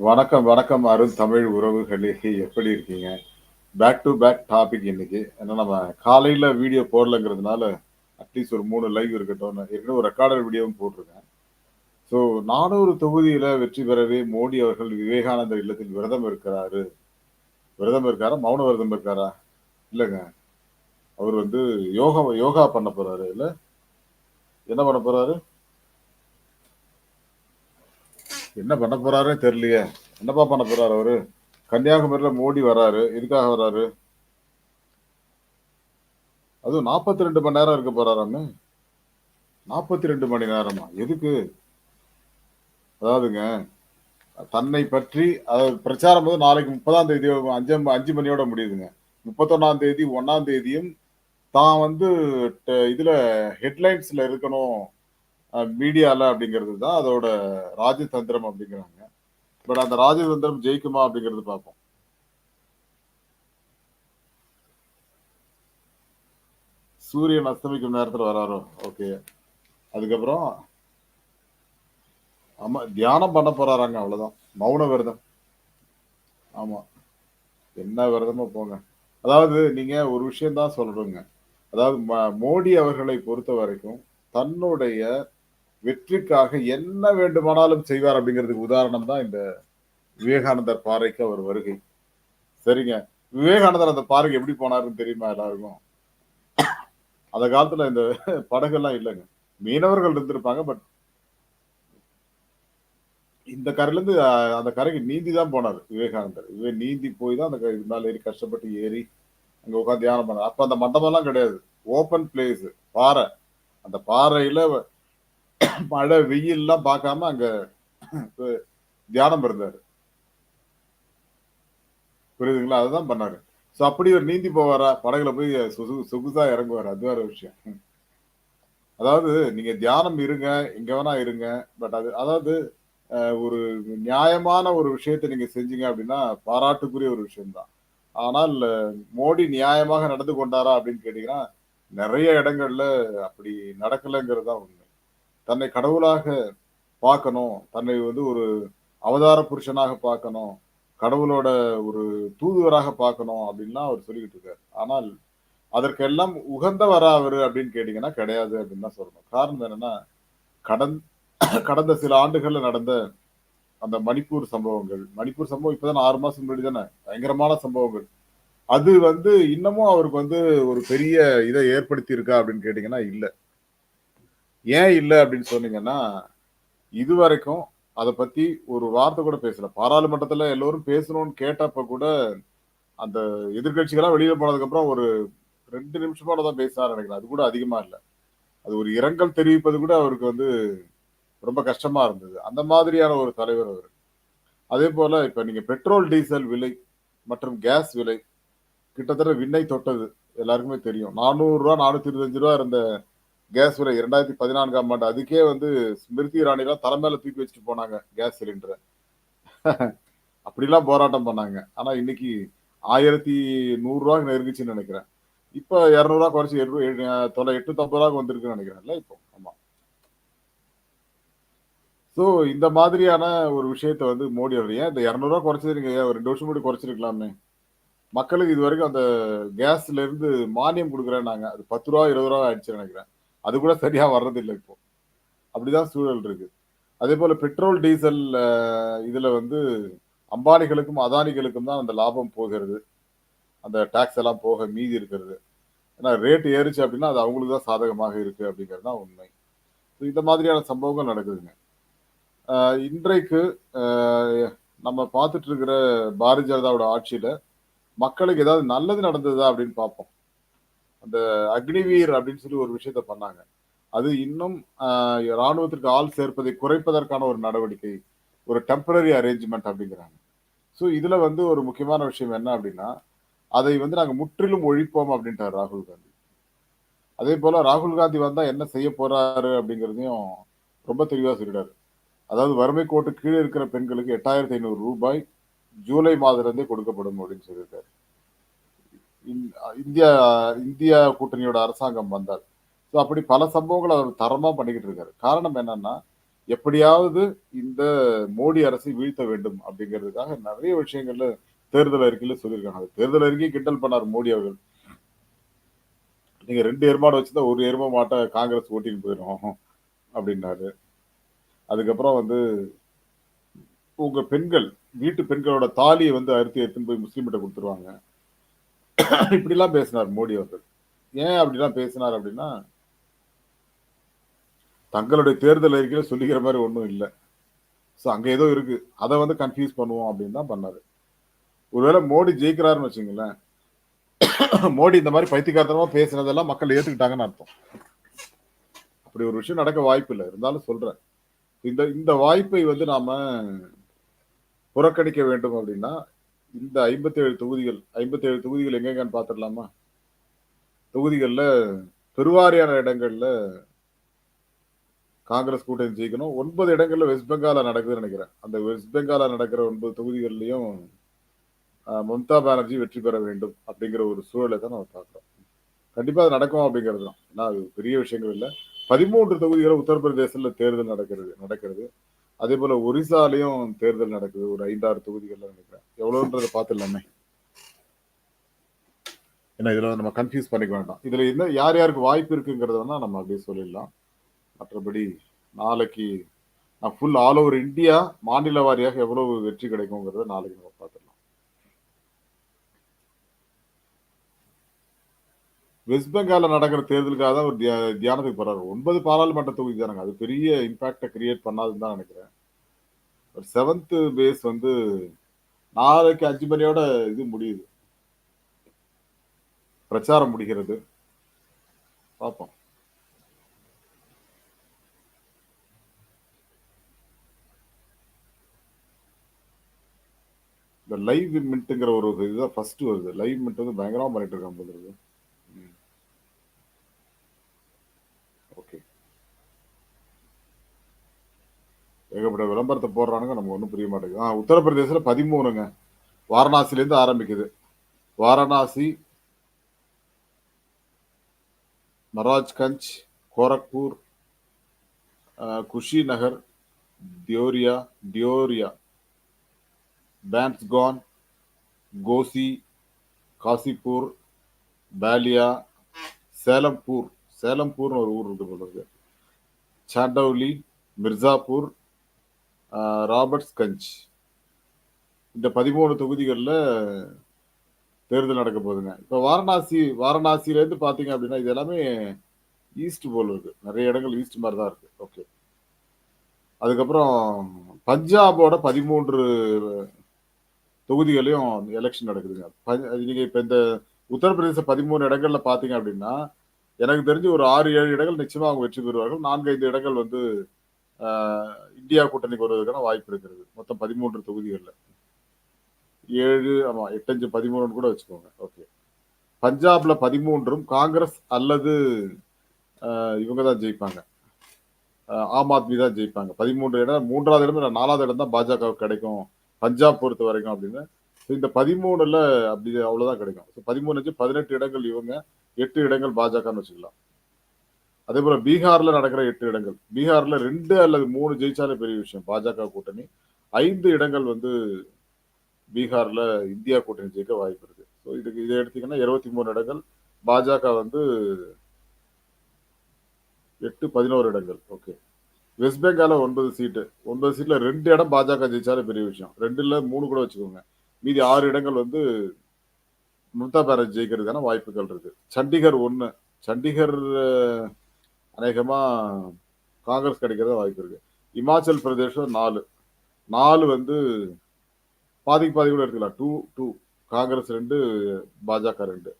வணக்கம், வணக்கம் அருண் தமிழ் உறவுகளே! எப்படி இருக்கீங்க? பேக் டு பேக் டாபிக் இன்னைக்கு. ஏன்னா நம்ம காலையில வீடியோ போடலங்கிறதுனால, அட்லீஸ்ட் ஒரு மூணு லைவ் இருக்கட்டும் ஏற்கனவே ஒரு ரெக்கார்டர் வீடியோவும் போட்டிருக்கேன். ஸோ 400 தொகுதியில வெற்றி பெறவே மோடி அவர்கள் விவேகானந்தர் இல்லத்தில் விரதம் இருக்கிறாரு. விரதம் இருக்காரா? மௌன விரதம் இருக்காரா? இல்லைங்க அவர் வந்து யோகா யோகா பண்ண போறாரு இல்லை என்ன பண்ண போறாரு? என்ன பண்ண போறாருன்னு தெரியலையே! என்னப்பா பண்ண போறாரு அவரு? கன்னியாகுமரியில மோடி வராரு. எதுக்காக வராரு? அதுவும் 42 மணி நேரம் இருக்க போறாராமே! 42 மணி நேரமா? எதுக்கு? அதாவதுங்க, தன்னை பற்றி அதாவது பிரச்சாரம் வந்து நாளைக்கு 30ஆம் தேதி 5 5 மணியோட முடியுதுங்க. 31ஆம் தேதி ஒன்னாம் தேதியும் தான் வந்து ட இதுல ஹெட்லைன்ஸ்ல இருக்கணும். மீடியால அப்படிங்கிறது தான் அதோட ராஜதந்திரம் அப்படிங்கிறாங்க. பட் அந்த ராஜதந்திரம் ஜெயிக்குமா அப்படிங்கிறது பார்ப்போம். சூரியன் அஸ்தமிக்கும் நேரத்துல வராரோ? ஓகே. அதுக்கப்புறம் ஆமா. தியானம் பண்ண போறாராங்க அவ்வளவுதான் மௌன விரதம். ஆமா. என்ன விரதமோ போங்க. அதாவது நீங்க ஒரு விஷயம் தான் சொல்றீங்க அதாவது ம மோடி அவர்களை பொறுத்த வரைக்கும் தன்னுடைய வெற்றிக்காக என்ன வேண்டுமானாலும் செய்வார் அப்படிங்கிறதுக்கு உதாரணம் தான் இந்த விவேகானந்தர் பாறைக்கு அவர் வருகை. சரிங்க. விவேகானந்தர் அந்த பாறைக்கு எப்படி போனாருன்னு தெரியுமா எல்லாருக்கும்? அந்த காலத்துல இந்த படகெல்லாம் இல்லைங்க மீனவர்கள் இருந்திருப்பாங்க. பட் இந்த கரையிலேருந்து அந்த கரைக்கு நீந்தி தான் போனார் விவேகானந்தர். இவே நீந்தி போய் தான் அந்த க ஏறி கஷ்டப்பட்டு ஏறி, அங்க உட்கார்ந்து தியானம் பண்ணாரு. அப்போ அந்த மண்டபம்லாம் கிடையாது. ஓப்பன் பிளேஸ் பாறை. அந்த பாறையில மழை, வெயில்லாம் பார்க்காம அங்க தியானம் இருந்தாரு. புரியுதுங்களா? அதுதான் பண்ணாரு. ஸோ அப்படி ஒரு நீந்தி போவாரா? படகுல போய் சொகு சொகுசா இறங்குவாரு. அது வேற விஷயம். அதாவது நீங்க தியானம் இருங்க, எங்க வேணா இருங்க. பட் அது அதாவது ஒரு நியாயமான ஒரு விஷயத்த நீங்க செஞ்சீங்க அப்படின்னா, பாராட்டுக்குரிய ஒரு விஷயம்தான் ஆனால் மோடி நியாயமாக நடந்து கொண்டாரா அப்படின்னு கேட்டீங்கன்னா, நிறைய இடங்கள்ல அப்படி நடக்கலைங்கிறது தான் உண்மை. தன்னை கடவுளாக பார்க்கணும். தன்னை வந்து ஒரு அவதார புருஷனாக பார்க்கணும். கடவுளோட ஒரு தூதுவராக பார்க்கணும் அப்படின்லாம் அவர் சொல்லிக்கிட்டு இருக்காரு. ஆனால் அதற்கெல்லாம் உகந்தவரா அவரு அப்படின்னு கேட்டீங்கன்னா, கிடையாது அப்படின்னு தான் சொல்லணும். காரணம் என்னன்னா, கடந் கடந்த சில ஆண்டுகள்ல நடந்த அந்த மணிப்பூர் சம்பவங்கள். மணிப்பூர் சம்பவம் இப்பதான் ஆறு மாசம் முன்னாடி தானே. பயங்கரமான சம்பவங்கள். அது வந்து இன்னமும் அவருக்கு வந்து ஒரு பெரிய இதை ஏற்படுத்தி இருக்கா அப்படின்னு கேட்டீங்கன்னா, இல்லை ஏன் இல்லை அப்படின்னு சொன்னீங்கன்னா, இதுவரைக்கும் அதை பத்தி ஒரு வார்த்தை கூட பேசல. பாராளுமன்றத்துல எல்லோரும் பேசணும்னு கேட்டப்ப கூட, அந்த எதிர்க்கட்சிகள்லாம் வெளியில போனதுக்கப்புறம் ஒரு ரெண்டு நிமிஷமோட தான் பேசினார் நினைக்கிறேன் அது கூட அதிகமா இல்லை அது ஒரு இரங்கல் தெரிவிப்பது கூட அவருக்கு வந்து ரொம்ப கஷ்டமா இருந்தது. அந்த மாதிரியான ஒரு தலைவர் அவர் அதே போல இப்ப நீங்க பெட்ரோல், டீசல் விலை மற்றும் கேஸ் விலை கிட்டத்தட்ட விண்ணை தொட்டது. எல்லாருக்குமே தெரியும். நானூறுரூவா நானூற்றி இருபத்தஞ்சு ரூபா இருந்த கேஸ் விலை 2014ஆம் ஆண்டு. அதுக்கே வந்து ஸ்மிருதி இரானிலாம் தல மேல தூக்கி வச்சுட்டு போனாங்க கேஸ் சிலிண்டரை அப்படிலாம் போராட்டம் பண்ணாங்க. ஆனா இன்னைக்கு ஆயிரத்தி நூறுரூவா நெருங்குச்சுன்னு நெனைக்கிறேன். இப்ப ரூ. 200 குறைச்சு எட்நூ எ தொள்ள ரூ. 850 வந்திருக்குன்னு நெனைக்கிறேன்ல இப்போ. ஆமா. ஸோ இந்த மாதிரியான ஒரு விஷயத்த வந்து மோடி அவர் ஏன் இந்த இரநூறுவா 200 குறைச்சது நீங்க ஏன் ஒரு 2 வருஷம் முன்னாடி குறைச்சிருக்கலாமே. மக்களுக்கு இது வரைக்கும் அந்த கேஸ்ல இருந்து மானியம் குடுக்குறேன்னாங்க. அது ரூ. 10 ரூ. 20 ஆயிடுச்சுன்னு நினைக்கிறேன் அது கூட சரியா வர்றதில்லை இப்போ. அப்படிதான் சூழல் இருக்கு. அதேபோல பெட்ரோல், டீசல் இதுல வந்து அம்பானிகளுக்கும், அதானிகளுக்கும் தான் அந்த லாபம் போகிறது. அந்த டாக்ஸ் எல்லாம் போக மீதி இருக்கிறது. ஏன்னா ரேட் ஏறிச்சு அப்படின்னா, அது அவங்களுக்கு தான் சாதகமாக இருக்கு அப்படிங்கிறது தான் உண்மை. இந்த மாதிரியான சம்பவங்கள் நடக்குதுங்க. இன்றைக்கு நம்ம பார்த்துட்டு இருக்கிற பாரதிய ஜனதாவோட ஆட்சியில, மக்களுக்கு ஏதாவது நல்லது நடந்ததா அப்படின்னு பார்ப்போம். அந்த அக்னிவீர் அப்படின்னு சொல்லி ஒரு விஷயத்த பண்ணாங்க. அது இன்னும் இராணுவத்திற்கு ராணுவத்திற்கு ஆள் சேர்ப்பதை குறைப்பதற்கான ஒரு நடவடிக்கை. ஒரு டெம்பரரி அரேஞ்ச்மெண்ட் அப்படிங்கிறாங்க. ஸோ இதில் வந்து ஒரு முக்கியமான விஷயம் என்ன அப்படின்னா, அதை வந்து நாங்கள் முற்றிலும் ஒழிப்போம் அப்படின்றார் ராகுல் காந்தி. அதே போல் ராகுல் காந்தி வந்தால் என்ன செய்ய போகிறாரு அப்படிங்கிறதையும் ரொம்ப தெளிவாக சொல்லிடாரு அதாவது வறுமை கோட்டு கீழே இருக்கிற பெண்களுக்கு எட்டாயிரத்தி ஐநூறு ரூபாய் ஜூலை மாதத்துலேருந்தே கொடுக்கப்படும் அப்படின்னு சொல்லியிருக்காரு. இந் இந்தியா இந்தியா கூட்டணியோட அரசாங்கம் வந்தார் ஸோ அப்படி பல சம்பவங்களை அவர் தரமாக பண்ணிக்கிட்டு இருக்காரு. காரணம் என்னன்னா, எப்படியாவது இந்த மோடி அரசை வீழ்த்த வேண்டும் அப்படிங்கிறதுக்காக நிறைய விஷயங்கள்ல தேர்தல் அறிக்கையில சொல்லியிருக்காங்க. அது தேர்தல் அறிக்கையை கிண்டல் பண்ணார் மோடி அவர்கள். நீங்க ரெண்டு ஏற்பாடு வச்சுதான் ஒரு எரும மாட்டை காங்கிரஸ் ஓட்டின்னு போயிடும் அப்படின்னாரு. அதுக்கப்புறம் வந்து உங்க பெண்கள் வீட்டு பெண்களோட தாலியை வந்து அறுத்து எடுத்துன்னு போய் முஸ்லீம்கிட்ட கொடுத்துருவாங்க. இப்படிலாம் பேசினார் மோடி அவர்கள். ஏன் அப்படிலாம் பேசினார் அப்படின்னா தங்களுடைய தேர்தல் அறிக்கையில் சொல்லிக்கிற மாதிரி ஒன்றும் இல்லை. ஸோ அங்க ஏதோ இருக்கு. அதை வந்து கன்ஃபியூஸ் பண்ணுவோம் அப்படின்னு தான் பண்ணாரு. ஒருவேளை மோடி ஜெயிக்கிறாருன்னு வச்சுங்களேன் மோடி இந்த மாதிரி பைத்தியகாரத்தனமாக பேசுனதெல்லாம் மக்கள் ஏற்றுக்கிட்டாங்கன்னு அர்த்தம். அப்படி ஒரு விஷயம் நடக்க வாய்ப்பு இல்லை. இருந்தாலும் சொல்றேன். இந்த இந்த வாய்ப்பை வந்து நாம புறக்கணிக்க வேண்டும் அப்படின்னா இந்த ஐம்பத்தி ஏழு தொகுதிகள் ஐம்பத்தி ஏழு தொகுதிகள் எங்கெங்கன்னு பார்த்துடலாமா? தொகுதிகளில் பெருவாரியான இடங்கள்ல காங்கிரஸ் கூட்டணி ஜெயிக்கணும். ஒன்பது இடங்கள்ல வெஸ்ட் பெங்கால நடக்குதுன்னு நினைக்கிறேன். அந்த வெஸ்ட் பெங்கால நடக்கிற ஒன்பது தொகுதிகள்லயும் மம்தா பானர்ஜி வெற்றி பெற வேண்டும் அப்படிங்கிற ஒரு சூழலை தான் நம்ம பார்க்குறோம். கண்டிப்பா அது நடக்கும் அப்படிங்கிறது தான். ஏன்னா அது பெரிய விஷயங்கள் இல்லை. பதிமூன்று தொகுதிகள் உத்தரப்பிரதேசத்துல தேர்தல் நடக்கிறது நடக்கிறது. அதே போல ஒரிசாலையும் தேர்தல் நடக்குது. ஒரு ஐந்தாறு தொகுதிகள்ல நினைக்கிறேன் எவ்வளவுன்றத பார்த்துடலாமே. ஏன்னா இதுல நம்ம கன்ஃபியூஸ் பண்ணிக்க வேண்டாம். இதுல என்ன யார் யாருக்கு வாய்ப்பு இருக்குங்கிறத வேணா நம்ம அப்படியே சொல்லிடலாம். மற்றபடி நாளைக்கு நான் ஃபுல் ஆல் ஓவர் இந்தியா மாநில வாரியாக எவ்வளவு வெற்றி கிடைக்குங்கிறத நாளைக்கு நம்ம பார்த்துடலாம். வெஸ்ட் பெங்கால நடக்கிற தேர்தலுக்காக தான் ஒரு தியானத்துக்கு போறாரு. ஒன்பது பாராளுமன்ற தொகுதி தானங்க. அது பெரிய இம்பாக்டை கிரியேட் பண்ணாதுன்னு தான் நினைக்கிறேன். ஒரு செவன்த்து பேஸ் வந்து நாளைக்கு அஞ்சு மணியோட இது முடியுது. பிரச்சாரம் முடிகிறது. பார்ப்போம். இந்த லைவ் மின்ட்டுங்கிற ஒரு இதுதான் ஃபர்ஸ்ட் வருது. லைவ் மின்ட் வந்து பயங்கரமா பண்ணிட்டு இருக்காங்க போல இருக்கு ஓகே ஏகப்பட்ட விளம்பரத்தை போடுறானுங்க நம்ம ஒன்றும் புரிய மாட்டேங்குது. ஆ உத்தரப்பிரதேசத்தில் பதிமூணுங்க. வாரணாசிலேருந்து ஆரம்பிக்குது. வாரணாசி மராஜ்கஞ்ச் கோரக்பூர் குஷி நகர் தியோரியா டியோரியா பேன்ஸ்கான் கோசி காசிப்பூர் பேலியா சேலம்பூர். சேலம்பூர்னு ஒரு ஊர் இருக்கு போல இருக்கு. சாண்டவுலி மிர்சாப்பூர் ராபர்ட்ஸ் கஞ்ச். இந்த பதிமூணு தொகுதிகளில் தேர்தல் நடக்க போகுதுங்க. இப்போ வாரணாசி வாரணாசியிலேருந்து பார்த்தீங்க அப்படின்னா இது எல்லாமே ஈஸ்ட் போல் இருக்கு. நிறைய இடங்கள் ஈஸ்ட் மாதிரி தான் இருக்கு. ஓகே. அதுக்கப்புறம் பஞ்சாபோட பதிமூன்று தொகுதிகளையும் எலெக்ஷன் நடக்குதுங்க. நீங்கள் இப்போ இந்த உத்தரப்பிரதேச பதிமூணு இடங்கள்ல பார்த்தீங்க அப்படின்னா எனக்கு தெரிஞ்சு ஒரு ஆறு ஏழு இடங்கள் நிச்சயமாக அவங்க வெற்றி பெறுவார்கள். நான்கு ஐந்து இடங்கள் வந்து இந்தியா கூட்டணிக்கு வருவதற்கான வாய்ப்பு இருக்கிறது. மொத்தம் பதிமூன்று தொகுதிகளில். ஏழு ஆமா எட்டஞ்சு பதிமூணுன்னு கூட வச்சுக்கோங்க. ஓகே. பஞ்சாப்ல பதிமூன்றும் காங்கிரஸ் அல்லது இவங்க தான் ஜெயிப்பாங்க. ஆம் ஆத்மி தான் ஜெயிப்பாங்க. பதிமூன்று இடம் மூன்றாவது இடம் நாலாவது இடம் தான் பாஜக கிடைக்கும். பஞ்சாப் பொறுத்த வரைக்கும் அப்படின்னு. இந்த பதிமூணுல அப்படி அவ்வளவுதான் கிடைக்கும். பதிமூணு பதினெட்டு இடங்கள் இவங்க எட்டு இடங்கள் பாஜகன்னு வச்சுக்கலாம். அதே போல பீகார்ல நடக்கிற எட்டு இடங்கள். பீகார்ல ரெண்டு அல்லது மூணு ஜெயிச்சாலே பெரிய விஷயம். பாஜக கூட்டணி. ஐந்து இடங்கள் வந்து பீகார்ல இந்தியா கூட்டணி ஜெயிக்க வாய்ப்பு இருக்கு. ஸோ இதுக்கு இதை எடுத்தீங்கன்னா இருபத்தி மூணு இடங்கள். பாஜக வந்து எட்டு பதினோரு இடங்கள். ஓகே வெஸ்ட் பெங்கால ஒன்பது சீட்டு ஒன்பது சீட்ல ரெண்டு இடம் பாஜக ஜெயிச்சாலே பெரிய விஷயம். ரெண்டுல மூணு கூட வச்சுக்கோங்க. மீதி ஆறு இடங்கள் வந்து மம்தா பானர்ஜி ஜெயிக்கிறதுக்கான வாய்ப்புகள் இருக்கு. சண்டிகர் ஒன்று சண்டிகர் அநேகமாக காங்கிரஸ் கிடைக்கிறத வாய்ப்பு இருக்கு. இமாச்சல் பிரதேசம் நாலு. நாலு வந்து பாதிக்கு பாதி கூட எடுத்துக்கலாம். டூ டூ காங்கிரஸ் ரெண்டு பாஜக ரெண்டு.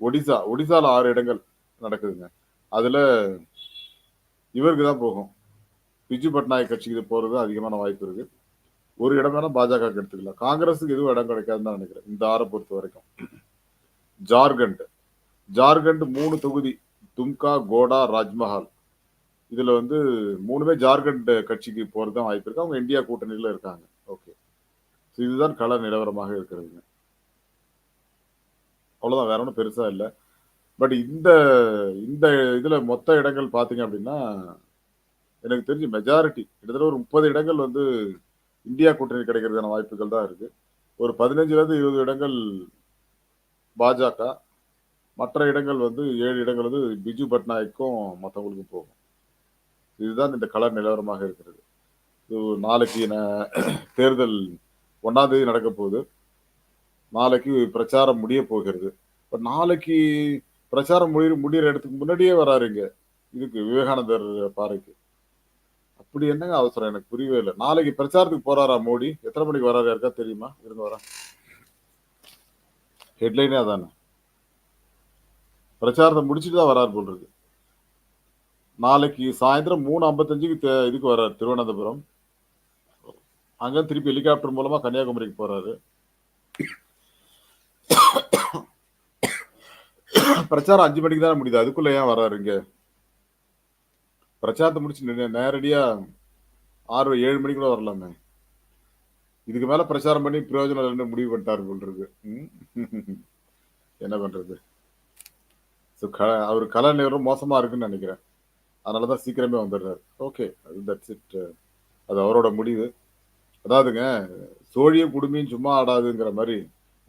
ஒடிசா ஒடிசாவில் ஆறு இடங்கள் நடக்குதுங்க. அதில் இவருக்கு தான் போகும். பிஜு பட்நாயக் கட்சிக்கு போகிறது அதிகமான வாய்ப்பு இருக்குது ஒரு இடம் வேணால் பாஜக எடுத்துக்கலாம். காங்கிரஸுக்கு எதுவும் இடம் கிடைக்காதுன்னு தான் நினைக்கிறேன். இந்த ஆறை பொறுத்த வரைக்கும். ஜார்க்கண்ட். ஜார்க்கண்ட் மூணு தொகுதி தும்கா கோடா ராஜ்மஹால். இதில் வந்து மூணுமே ஜார்க்கண்ட் கட்சிக்கு போகிறது தான் வாய்ப்பு இருக்குது அவங்க இந்தியா கூட்டணியில் இருக்காங்க. ஓகே. இதுதான் கள நிலவரமாக இருக்கிறதுங்க. அவ்வளோதான் வேற ஒன்றும் பெருசாக இல்லை. பட் இந்த இந்த இதில் மொத்த இடங்கள் பார்த்தீங்க அப்படின்னா எனக்கு தெரிஞ்சு மெஜாரிட்டி கிட்டத்தட்ட ஒரு முப்பது இடங்கள் வந்து இந்தியா கூட்டணி கிடைக்கிறதுக்கான வாய்ப்புகள் தான் இருக்குது ஒரு பதினஞ்சுலேருந்து இருபது இடங்கள் பாஜக மற்ற இடங்கள் வந்து ஏழு இடங்கள் வந்து பிஜு பட்நாயக்கும் மற்றவங்களுக்கும் போகும். இதுதான் இந்த கலர் நிலவரமாக இருக்கிறது. நாளைக்கு தேர்தல் ஒன்றாம் தேதி நடக்க போகுது. நாளைக்கு பிரச்சாரம் முடிய போகிறது. இப்போ நாளைக்கு பிரச்சாரம் முடிய முடிகிற இடத்துக்கு முன்னாடியே வராருங்க இதுக்கு விவேகானந்தர் பாறைக்கு. அப்படி என்னங்க அவசரம்? எனக்கு புரியவே இல்லை. நாளைக்கு பிரச்சாரத்துக்கு போறாரா மோடி? எத்தனை மணிக்கு வராரு? யாருக்கா தெரியுமா? இருந்து வரா ஹெட்லைனே அதானே. பிரச்சாரத்தை முடிச்சுட்டு தான் வரார் போல் இருக்கு. நாளைக்கு சாயந்தரம் மூணு ஐம்பத்தஞ்சுக்கு இதுக்கு வர்றார் திருவனந்தபுரம். அங்கே திருப்பி ஹெலிகாப்டர் மூலமா கன்னியாகுமரிக்கு போறாரு. பிரச்சாரம் அஞ்சு மணிக்கு தானே முடியுது அதுக்குள்ள ஏன் வர்றாரு இங்க? பிரச்சாரத்தை முடிச்சு நேரடியாக நேரடியா ஆறு ஏழு மணிக்கு கூட வரலாமே. இதுக்கு மேல பிரச்சாரம் பண்ணி பிரயோஜனம் இல்லைன்னு முடிவு பண்ணிட்டாரு போல் இருக்கு. என்ன பண்றது? ஸோ க அவர் கலை நேரம் மோசமாக இருக்குன்னு நினைக்கிறேன். அதனாலதான் சீக்கிரமே வந்துடுறாரு. ஓகே அது தட்ஸ் இட் அது அவரோட முடிவு. அதாவதுங்க சோழியும் குடுமையும் சும்மா ஆடாதுங்கிற மாதிரி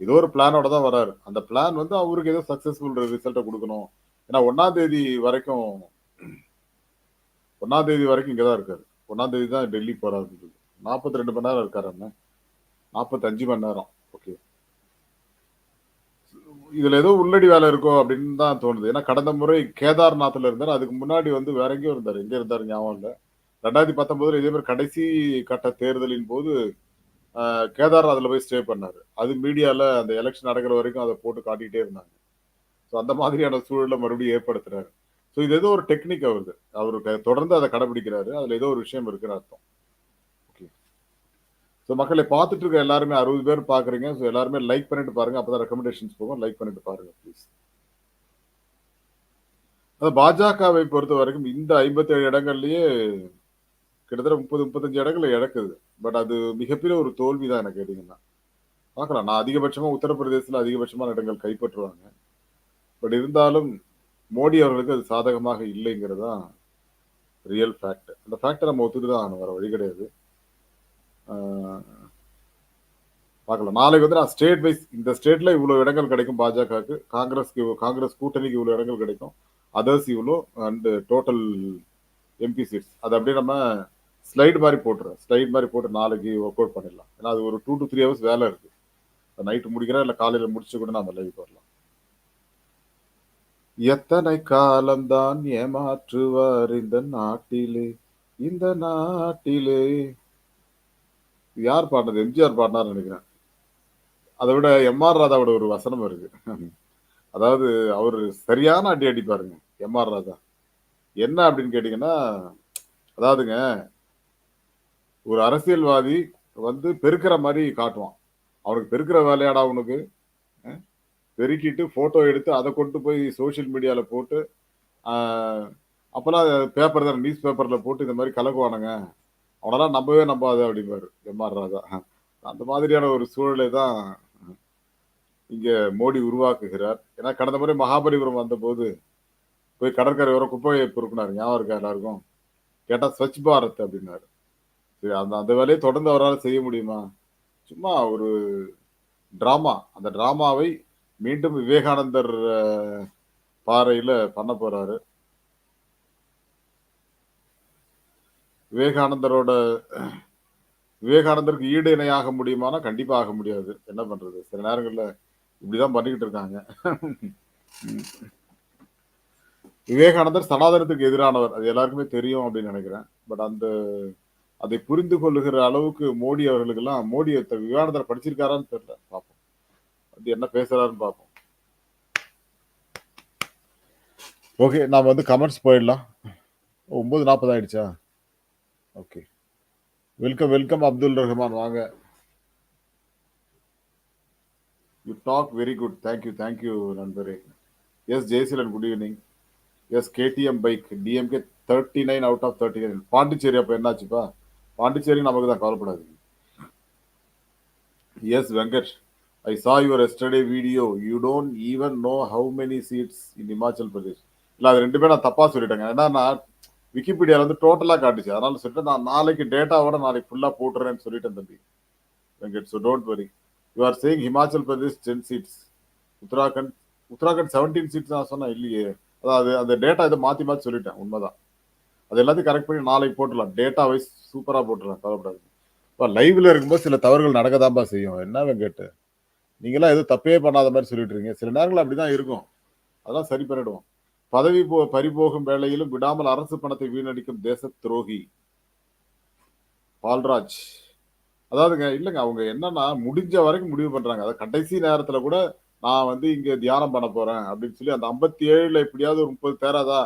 ஏதோ ஒரு பிளானோட தான் வராரு. அந்த பிளான் வந்து அவருக்கு ஏதோ சக்சஸ்ஃபுல் ரிசல்ட்டை கொடுக்கணும். ஏன்னா ஒன்றாம் தேதி வரைக்கும் ஒன்றாம் தேதி வரைக்கும் இங்கே தான் இருக்காரு. ஒன்றாம் தேதி தான் டெல்லி போகிறாரு நாற்பத்தி ரெண்டு மணி நேரம் இருக்காரு அண்ணன் நாற்பத்தஞ்சு மணி நேரம். ஓகே இதுல ஏதோ உள்ளடி வேலை இருக்கோ அப்படின்னு தான் தோணுது. ஏன்னா கடந்த முறை கேதார்நாத்ல இருந்தார். அதுக்கு முன்னாடி வந்து வேற எங்கேயோ இருந்தார். எங்க இருந்தார் ஞாபகம் இல்லை. ரெண்டாயிரத்தி பத்தொன்பதுல இதே மாதிரி கடைசி கட்ட தேர்தலின் போது கேதார்நாத்ல போய் ஸ்டே பண்ணாரு. அது மீடியால அந்த எலெக்ஷன் நடக்கிற வரைக்கும் அதை போட்டு காட்டிக்கிட்டே இருந்தாங்க. ஸோ அந்த மாதிரியான சூழலை மறுபடியும் ஏற்படுத்துறாரு. ஸோ இது ஏதோ ஒரு டெக்னிக் அவருது. அவருக்கு தொடர்ந்து அதை கடைபிடிக்கிறாரு. அதுல ஏதோ ஒரு விஷயம் இருக்குன்னு அர்த்தம். ஸோ மக்களை பார்த்துட்டு இருக்க எல்லாருமே அறுபது பேர் பார்க்குறீங்க. ஸோ எல்லாருமே லைக் பண்ணிட்டு பாருங்க. அப்பதான் ரெக்கமெண்டேஷன்ஸ் போகும். லைக் பண்ணிட்டு பாருங்க ப்ளீஸ் அது பாஜகவை பொறுத்த வரைக்கும் இந்த ஐம்பத்தேழு இடங்கள்லயே கிட்டத்தட்ட முப்பது முப்பத்தஞ்சு இடங்களை இழக்குது. பட் அது மிகப்பெரிய ஒரு தோல்வி தான் எனக்கு கேட்டீங்கன்னா. பார்க்கலாம். நான் அதிகபட்சமாக உத்தரப்பிரதேசத்தில் அதிகபட்சமான இடங்கள் கைப்பற்றுவாங்க. பட் இருந்தாலும் மோடி அவர்களுக்கு அது சாதகமாக இல்லைங்கிறது தான் ரியல் ஃபேக்ட் அந்த ஃபேக்டை நம்ம ஒத்துட்டு தான் ஆகணும். வேற வழி கிடையாது. பார்க்கலாம். நாளைக்கு வந்து நான் ஸ்டேட் வைஸ் இந்த ஸ்டேட்ல இவ்வளோ இடங்கள் கிடைக்கும் பாஜகவுக்கு. காங்கிரஸ்க்கு காங்கிரஸ் கூட்டணிக்கு இவ்வளோ இடங்கள் கிடைக்கும். அதர்ஸ் இவ்வளோ அண்டு டோட்டல் எம்பி சீட்ஸ் அது அப்படியே நம்ம ஸ்லைடு மாதிரி போட்டுறோம். ஸ்லைடு மாதிரி போட்டு நாளைக்கு ஒர்க் அவுட் பண்ணிடலாம். ஏன்னா அது ஒரு டூ டு த்ரீ ஹவர்ஸ் வேலை இருக்கு. நைட்டு முடிக்கிறேன் இல்லை காலையில் முடிச்சு கூட நம்ம லைவ் வரலாம். எத்தனை காலம்தான் ஏமாற்றுவார் இந்த நாட்டிலே இந்த நாட்டிலே. யார் பாடினது? எம்ஜிஆர் பாடினார்னு நினைக்கிறேன். அதை விட எம்ஆர் ராதாவோட ஒரு வசனம் இருக்கு அதாவது அவர் சரியான அடி அடிப்பாருங்க எம்ஆர் ராதா. என்ன அப்படின்னு கேட்டிங்கன்னா அதாவதுங்க ஒரு அரசியல்வாதி வந்து பெருக்கிற மாதிரி காட்டுவான். அவனுக்கு பெருக்கிற வேலையாடா அவனுக்கு பெருக்கிட்டு ஃபோட்டோ எடுத்து அதை கொண்டு போய் சோஷியல் மீடியாவில் போட்டு அப்போல்லாம் பேப்பர் தான் நியூஸ் பேப்பரில் போட்டு இந்த மாதிரி கலக்குவானுங்க. அவனெல்லாம் நம்பவே நம்பாது அப்படிம்பாரு எம்ஆர் ராஜா. அந்த மாதிரியான ஒரு சூழலை தான் இங்கே மோடி உருவாக்குகிறார். ஏன்னா கடந்த முறை மகாபலிபுரம் வந்தபோது போய் கடற்கரை வர குப்பையை பொறுக்கினார். ஞாபகம் இருக்கா எல்லாருக்கும்? கேட்டால் ஸ்வச் பாரத் அப்படின்னாரு. சரி அந்த அந்த வேலையை தொடர்ந்து அவரால் செய்ய முடியுமா? சும்மா ஒரு ட்ராமா. அந்த ட்ராமாவை மீண்டும் விவேகானந்தர் பாறையில் பண்ண போகிறாரு விவேகானந்தரோட விவேகானந்தருக்கு ஈடு இணையாக முடியுமானா கண்டிப்பாக ஆக முடியாது. என்ன பண்றது? சில நேரங்களில் இப்படிதான் பண்ணிக்கிட்டு இருக்காங்க. விவேகானந்தர் சனாதனத்துக்கு எதிரானவர். அது எல்லாருக்குமே தெரியும் அப்படின்னு நினைக்கிறேன். பட் அந்த அதை புரிந்து கொள்ளுகிற அளவுக்கு மோடி அவர்களுக்கெல்லாம் மோடி விவேகானந்தர் படிச்சிருக்காரான்னு தெரியல. பார்ப்போம். அது என்ன பேசுறாருன்னு பார்ப்போம். ஓகே நாம வந்து கமெண்ட்ஸ் போயிடலாம். ஒன்பது நாற்பது ஆயிடுச்சா? Okay welcome welcome Abdul Rahman வாங்க. You talk very good thank you thank you நண்பரே. Yes Jayaseelan good evening yes KTM bike DMK thirty nine out of thirty nine Pondicherry அப்போ என்னாச்சுப்பா? பாண்டிச்சேரி நமக்கு தான் கவலைப்படாது yes Venkat I saw your yesterday video you don't even know how many seats in Himachal Pradesh இல்லை அது ரெண்டு பேரும் நான் தப்பாக சொல்லிட்டேங்க. ஏன்னா நான் விக்கிபீடியால வந்து டோட்டலா காட்டுச்சு. அதனால சொல்லிட்டு நான் நாளைக்கு டேட்டாவோட நாளைக்கு ஃபுல்லா போட்டுறேன்னு சொல்லிட்டேன் தம்பி. Venkat so don't worry you are saying Himachal Pradesh ten seats Uttarakhand Uttarakhand seventeen seats நான் சொன்னேன் இல்லையே. அதாவது அந்த டேட்டா இதை மாத்தி மாத்தி சொல்லிட்டேன் உண்மைதான். அது எல்லாத்தையும் கரெக்ட் பண்ணி நாளைக்கு போட்டுடலாம். டேட்டா வைஸ் சூப்பரா போட்டுடலாம் கவலைப்படாது இப்போ லைவ்ல இருக்கும்போது சில தவறுகள் நடக்கதான்பா செய்யும். என்ன வெங்கட்? நீங்களாம் எதுவும் தப்பே பண்ணாத மாதிரி சொல்லிட்டு இருக்கீங்க. சில நேரங்கள் அப்படிதான் இருக்கும். அதெல்லாம் சரி பண்ணிடுவோம். பதவி போ பறிபோகும் வேளையிலும் விடாமல் அரசு பணத்தை வீணடிக்கும் தேச துரோகி. பால்ராஜ். அதாவதுங்க இல்லைங்க அவங்க என்னன்னா முடிஞ்ச வரைக்கும் முடிவு பண்றாங்க. அதாவது கடைசி நேரத்துல கூட நான் வந்து இங்க தியானம் பண்ண போறேன் அப்படின்னு சொல்லி அந்த ஐம்பத்தி ஏழுல எப்படியாவது ஒரு முப்பது தேராதா?